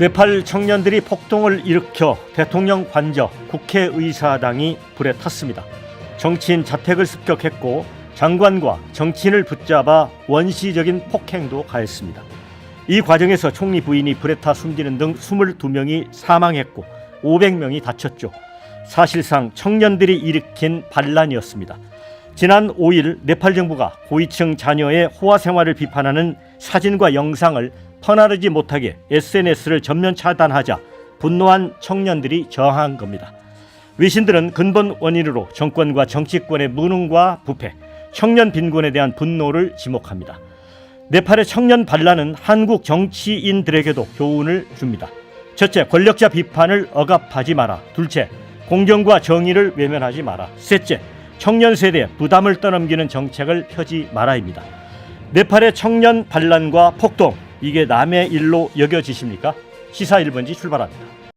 네팔 청년들이 폭동을 일으켜 대통령 관저 국회의사당이 불에 탔습니다. 정치인 자택을 습격했고 장관과 정치인을 붙잡아 원시적인 폭행도 가했습니다. 이 과정에서 총리 부인이 불에 타 숨지는 등 22명이 사망했고 500명이 다쳤죠. 사실상 청년들이 일으킨 반란이었습니다. 지난 5일 네팔 정부가 고위층 자녀의 호화 생활을 비판하는 사진과 영상을 퍼나르지 못하게 SNS를 전면 차단하자 분노한 청년들이 저항한 겁니다. 외신들은 근본 원인으로 정권과 정치권의 무능과 부패, 청년 빈곤에 대한 분노를 지목합니다. 네팔의 청년 반란은 한국 정치인들에게도 교훈을 줍니다. 첫째, 권력자 비판을 억압하지 마라. 둘째, 공정과 정의를 외면하지 마라. 셋째, 청년 세대에 부담을 떠넘기는 정책을 펴지 마라입니다. 네팔의 청년 반란과 폭동 이게 남의 일로 여겨지십니까? 시사 1번지 출발합니다.